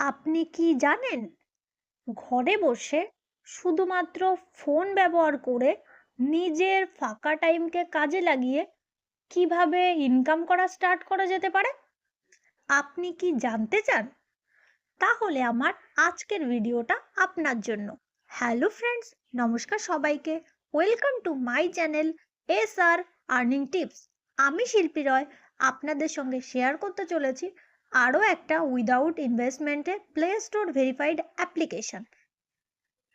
আপনি কি জানেন? ঘরে বসে শুধুমাত্র ফোন ব্যবহার করে নিজের ফাঁকা টাইমকে কাজে লাগিয়ে কীভাবে ইনকাম করা স্টার্ট করা যেতে পারে? আপনি কি জানতে চান? তাহলে আমার আজকের ভিডিওটা আপনার জন্য। হ্যালো ফ্রেন্ডস নমস্কার সবাইকে। Welcome to my channel S R earning tips আমি শিল্পী রয়, আপনাদের সঙ্গে শেয়ার করতে চলেছি আরও একটা উইদাউট ইনভেস্টমেন্টে প্লে স্টোর ভেরিফাইড অ্যাপ্লিকেশন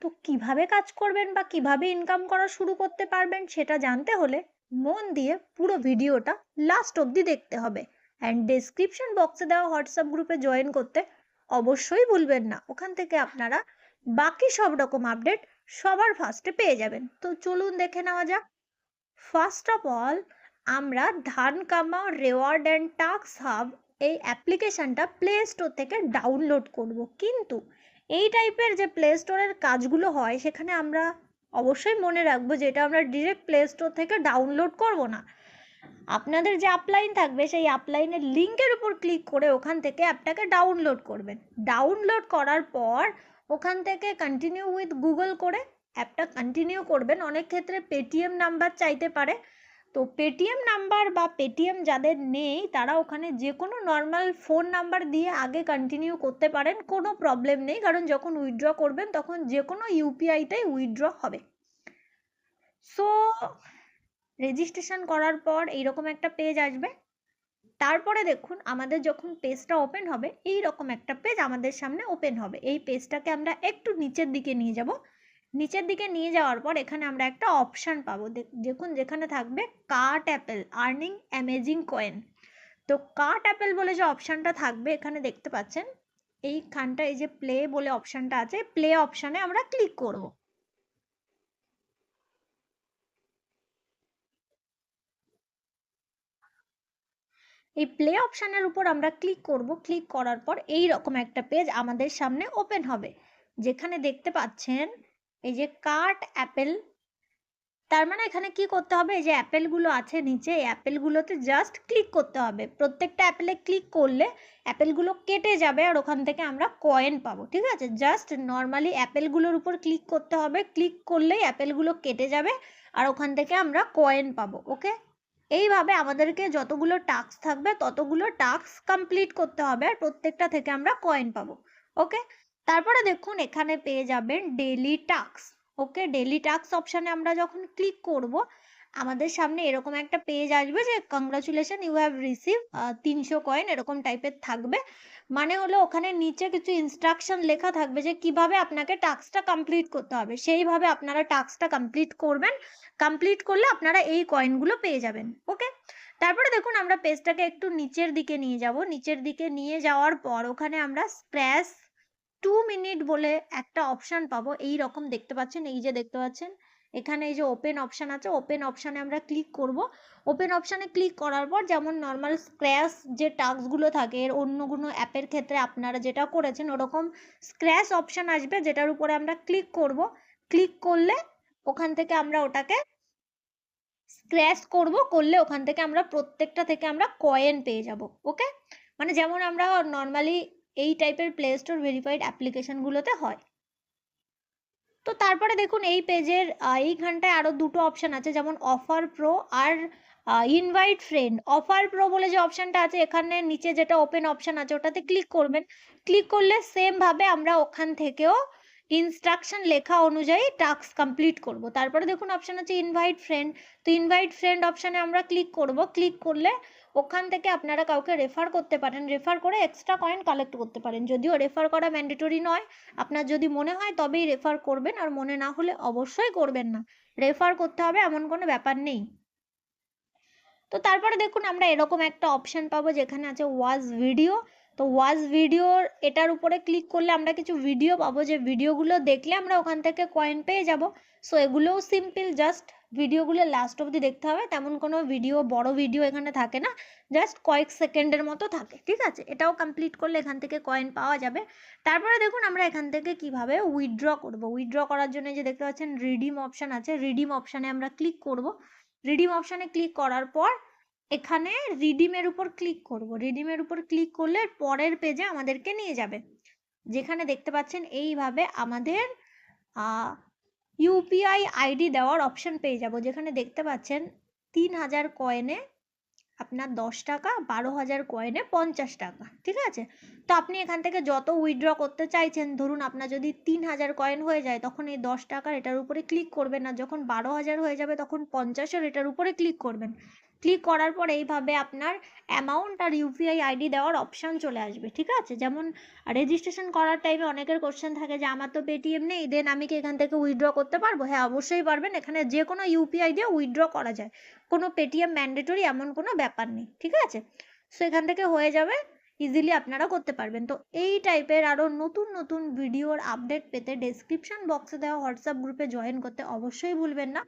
তো কীভাবে কাজ করবেন বা কীভাবে ইনকাম করা শুরু করতে পারবেন সেটা জানতে হলে মন দিয়ে পুরো ভিডিওটা লাস্ট অবধি দেখতে হবে। অ্যান্ড ডেসক্রিপশন বক্সে দেওয়া হোয়াটসঅ্যাপ গ্রুপে জয়েন করতে অবশ্যই ভুলবেন না। ওখান থেকে আপনারা বাকি সব রকম আপডেট সবার ফার্স্টে পেয়ে যাবেন। তো চলুন দেখে নেওয়া যাক। ফার্স্ট অফ অল আমরা Dhan Kamao reward and tax hub এই অ্যাপ্লিকেশানটা প্লে স্টোর থেকে ডাউনলোড করব। কিন্তু এই টাইপের যে প্লে স্টোরের কাজগুলো হয়, সেখানে আমরা অবশ্যই মনে রাখব যে এটা আমরা ডিরেক্ট প্লে স্টোর থেকে ডাউনলোড করব না। আপনাদের যে আপলাইন থাকবে, সেই আপলাইনের লিঙ্কের উপর ক্লিক করে ওখান থেকে অ্যাপটাকে ডাউনলোড করবেন। ডাউনলোড করার পর ওখান থেকে কন্টিনিউ উইথ গুগল করে অ্যাপটা কন্টিনিউ করবেন। অনেক ক্ষেত্রে পেটিএম নাম্বার চাইতে পারে। তো পেটিএম নাম্বার বা পেটিএম যাদের নেই, তারা ওখানে যে কোনো নর্মাল ফোন নাম্বার দিয়ে আগে কন্টিনিউ করতে পারেন, কোনো প্রবলেম নেই। কারণ যখন উইথড্র করবেন, তখন যে কোনো ইউপিআইতেই উইথড্র হবে। সো রেজিস্ট্রেশন করার পর এইরকম একটা পেজ আসবে। তারপরে দেখুন, আমাদের যখন পেজটা ওপেন হবে এই রকম একটা পেজ আমাদের সামনে ওপেন হবে। এই পেজটাকে আমরা একটু নিচের দিকে নিয়ে যাব। নিচের দিকে নিয়ে যাওয়ার পর এখানে আমরা একটা অপশান পাবো। দেখুন যেখানে থাকবে cart apple earning amazing coin তো কার্ট অ্যাপেল বলে যে অপশানটা থাকবে এখানে দেখতে পাচ্ছেন, এইখানটা এই যে প্লে বলে অপশানটা আছে প্লে অপশানে আমরা ক্লিক করব। এই প্লে অপশানের উপর আমরা ক্লিক করব ক্লিক করার পর এই রকম একটা পেজ আমাদের সামনে ওপেন হবে। যেখানে দেখতে পাচ্ছেন এই যে কাট অ্যাপেল, তার মানে এখানে কি করতে হবে? এই যে অ্যাপেলগুলো আছে নিচে, এই অ্যাপেলগুলোতে জাস্ট ক্লিক করতে হবে। প্রত্যেকটা অ্যাপেলে ক্লিক করলে অ্যাপেলগুলো কেটে যাবে আর ওখান থেকে আমরা কয়েন পাবো, ঠিক আছে? জাস্ট নর্মালি অ্যাপেলগুলোর উপর ক্লিক করতে হবে। ক্লিক করলেই অ্যাপেলগুলো কেটে যাবে আর ওখান থেকে আমরা কয়েন পাবো ওকে এইভাবে আমাদেরকে যতগুলো টাস্ক থাকবে, ততগুলো টাস্ক কমপ্লিট করতে হবে আর প্রত্যেকটা থেকে আমরা কয়েন পাবো ওকে তারপরে দেখুন এখানে পেয়ে যাবেন daily task okay daily task অপশানে আমরা যখন ক্লিক করব, আমাদের সামনে এরকম একটা পেজ আসবে যে কংগ্রাচুলেশন ইউ হ্যাভ রিসিভ তিনশো কয়েন এরকম টাইপের থাকবে। মানে হলো ওখানে নিচে কিছু ইনস্ট্রাকশন লেখা থাকবে যে, কীভাবে আপনাকে টাস্কটা কমপ্লিট করতে হবে। সেইভাবে আপনারা টাস্কটা কমপ্লিট করবেন। কমপ্লিট করলে আপনারা এই কয়েনগুলো পেয়ে যাবেন। ওকে তারপরে দেখুন আমরা পেজটাকে একটু নিচের দিকে নিয়ে যাব। নিচের দিকে নিয়ে যাওয়ার পর ওখানে আমরা স্ক্র্যাচ টু মিনিট বলে একটা অপশান পাবো। এই রকম দেখতে পাচ্ছেন, এই যে দেখতে পাচ্ছেন, এখানে এই যে ওপেন অপশান আছে ওপেন অপশানে আমরা ক্লিক করব। ওপেন অপশানে ক্লিক করার পর যেমন নর্মাল স্ক্র্যাচ যে টাস্কগুলো থাকে, এর অন্য কোনো অ্যাপের ক্ষেত্রে আপনারা যেটা করেছেন, ওরকম স্ক্র্যাচ অপশান আসবে যেটার উপরে আমরা ক্লিক করব। ক্লিক করলে ওখান থেকে আমরা ওটাকে স্ক্র্যাচ করব, করলে ওখান থেকে আমরা প্রত্যেকটা থেকে আমরা কয়েন পেয়ে যাব ওকে মানে যেমন আমরা নর্মালি এই টাইপের প্লে স্টোর ভেরিফাইড অ্যাপ্লিকেশনগুলোতে হয়। তো তারপরে দেখুন এই পেজের এইখানটায় আরও দুটো অপশান আছে, যেমন অফার প্রো আর ইনভাইট ফ্রেন্ড অফার প্রো বলে যে অপশানটা আছে, এখানে নিচে যেটা ওপেন অপশান আছে, ওটাতে ক্লিক করবেন। ক্লিক করলে সেমভাবে আমরা ওখান থেকেও ইনস্ট্রাকশন লেখা অনুযায়ী টাস্ক কমপ্লিট করব। তারপরে দেখুন অপশান আছে ইনভাইট ফ্রেন্ড তো ইনভাইট ফ্রেন্ড অপশানে আমরা ক্লিক করব। ক্লিক করলে ওখান থেকে আপনারা কাউকে রেফার করতে পারেন। রেফার করে এক্সট্রা কয়েন কালেক্ট করতে পারেন। যদিও রেফার করা ম্যান্ডেটরি নয়। আপনার যদি মনে হয় তবেই রেফার করবেন। আর মনে না হলে অবশ্যই করবেন না। রেফার করতে হবে এমন কোনো ব্যাপার নেই। তো তারপরে দেখুন আমরা এরকম একটা অপশান পাবো যেখানে আছে ওয়াজ ভিডিও তো ওয়াজ ভিডিওর এটার উপরে ক্লিক করলে আমরা কিছু ভিডিও পাবো। যে ভিডিওগুলো দেখলে আমরা ওখান থেকে কয়েন পেয়ে যাব। সো এগুলোও সিম্পল জাস্ট ভিডিওগুলো লাস্ট অবধি দেখতে হবে। তেমন কোনো ভিডিও বড় ভিডিও এখানে থাকে না। জাস্ট কয়েক সেকেন্ডের মতো থাকে, ঠিক আছে? এটাও কমপ্লিট করলে এখান থেকে কয়েন পাওয়া যাবে। তারপরে দেখুন আমরা এখান থেকে কীভাবে উইথড্র করব। উইথড্র করার জন্য যে দেখতে পাচ্ছেন রিডিম অপশান আছে। রিডিম অপশানে আমরা ক্লিক করব। রিডিম অপশানে ক্লিক করার পর এখানে রিডিমের উপর ক্লিক করব। রিডিমের উপর ক্লিক করলে পরের পেজে আমাদেরকে নিয়ে যাবে। যেখানে দেখতে পাচ্ছেন এইভাবে আমাদের ইউপিআই আইডি দেওয়ার অপশন পেয়ে যাব। যেখানে দেখতে পাচ্ছেন তিন হাজার কয়েনে আপনার দশ টাকা, বারো হাজার কয়েনে পঞ্চাশ টাকা। ঠিক আছে? তো আপনি এখান থেকে যত উইথড্র করতে চাইছেন, ধরুন আপনার যদি তিন হাজার কয়েন হয়ে যায়, তখন এই দশ টাকার এটার উপরে ক্লিক করবেন। আর যখন বারো হাজার হয়ে যাবে, তখন পঞ্চাশের এটার উপরে ক্লিক করবেন। ক্লিক করার পর এইভাবে আপনার অ্যামাউন্ট আর ইউপিআই আইডি দেওয়ার অপশান চলে আসবে, ঠিক আছে? যেমন রেজিস্ট্রেশন করার টাইমে অনেকের কোশ্চেন থাকে যে, আমার তো পেটিএম নেই দেন আমি কি এখান থেকে উইথড্র করতে পারব? হ্যাঁ অবশ্যই পারবেন। এখানে যে কোনো ইউপিআই দিয়ে উইথড্র করা যায়। কোনো পেটিএম ম্যান্ডেটরি এমন কোনো ব্যাপার নেই, ঠিক আছে? সো এখান থেকে হয়ে যাবে ইজিলি আপনারা করতে পারবেন। তো এই টাইপের আরও নতুন নতুন ভিডিওর আপডেট পেতে ডেসক্রিপশন বক্সে দেওয়া হোয়াটসঅ্যাপ গ্রুপে জয়েন করতে অবশ্যই ভুলবেন না।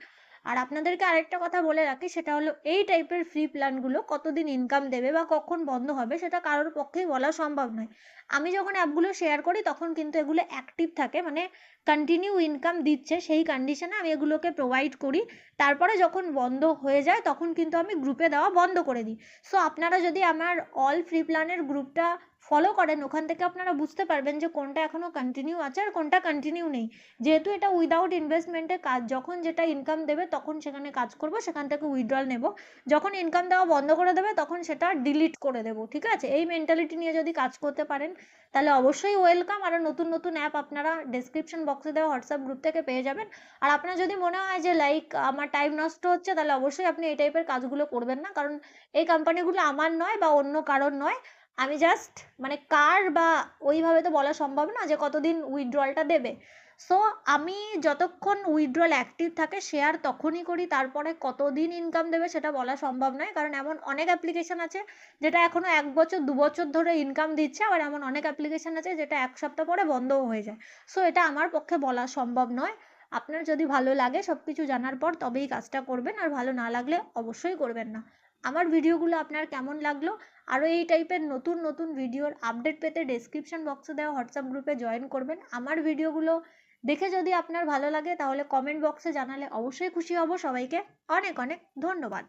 আর আপনাদেরকে আরেকটা কথা বলে রাখি, সেটা হলো এই টাইপের ফ্রি প্ল্যানগুলো কতদিন ইনকাম দেবে বা কখন বন্ধ হবে সেটা কারোর পক্ষেই বলা সম্ভব নয়। আমি যখন অ্যাপগুলো শেয়ার করি তখন কিন্তু এগুলো অ্যাক্টিভ থাকে মানে কন্টিনিউ ইনকাম দিচ্ছে সেই কন্ডিশনে আমি এগুলোকে প্রোভাইড করি। তারপরে যখন বন্ধ হয়ে যায় তখন কিন্তু আমি গ্রুপে দেওয়া বন্ধ করে দিই। সো আপনারা যদি আমার অল ফ্রি প্ল্যানের গ্রুপটা ফলো করেন, ওখান থেকে আপনারা বুঝতে পারবেন যে কোনটা এখনও কন্টিনিউ আছে আর কোনটা কন্টিনিউ নেই। যেহেতু এটা উইদাউট ইনভেস্টমেন্টে কাজ, যখন যেটা ইনকাম দেবে তখন সেখানে কাজ করব, সেখান থেকে উইথড্রল নেব। যখন ইনকাম দেওয়া বন্ধ করে দেবে তখন সেটা ডিলিট করে দেবো, ঠিক আছে? এই মেন্টালিটি নিয়ে যদি কাজ করতে পারেন, তাহলে অবশ্যই ওয়েলকাম আরও নতুন নতুন অ্যাপ আপনারা ডেসক্রিপশন বক্সে দেওয়া হোয়াটসঅ্যাপ গ্রুপ থেকে পেয়ে যাবেন। আর আপনার যদি মনে হয় যে লাইক আমার টাইম নষ্ট হচ্ছে, তাহলে অবশ্যই আপনি এই টাইপের কাজগুলো করবেন না। কারণ এই কোম্পানিগুলো আমার নয় বা অন্য কারোর নয়। আমি জাস্ট মানে কার বা ওইভাবে তো বলা সম্ভব না যে কতদিন উইথড্রলটা দেবে। সো আমি যতক্ষণ উইথড্রল অ্যাক্টিভ থাকে শেয়ার তখনই করি, তারপরে কতদিন ইনকাম দেবে সেটা বলা সম্ভব নয়। কারণ এমন অনেক অ্যাপ্লিকেশান আছে, যেটা এখনও এক বছর, দু বছর ধরে ইনকাম দিচ্ছে, আবার এমন অনেক অ্যাপ্লিকেশান আছে যেটা এক সপ্তাহ পরে বন্ধও হয়ে যায়। সো এটা আমার পক্ষে বলা সম্ভব নয়। আপনার যদি ভালো লাগে সব কিছু জানার পর তবেই কাজটা করবেন, আর ভালো না লাগলে অবশ্যই করবেন না। আমার ভিডিওগুলো আপনার কেমন লাগল আরও এই টাইপের নতুন নতুন ভিডিওর আপডেট পেতে ডেসক্রিপশন বক্সে দেওয়া হোয়াটসঅ্যাপ গ্রুপে জয়েন করবেন। আমার ভিডিওগুলো দেখে যদি আপনার ভালো লাগে, তাহলে কমেন্ট বক্সে জানালে অবশ্যই খুশি হব। সবাইকে অনেক অনেক ধন্যবাদ।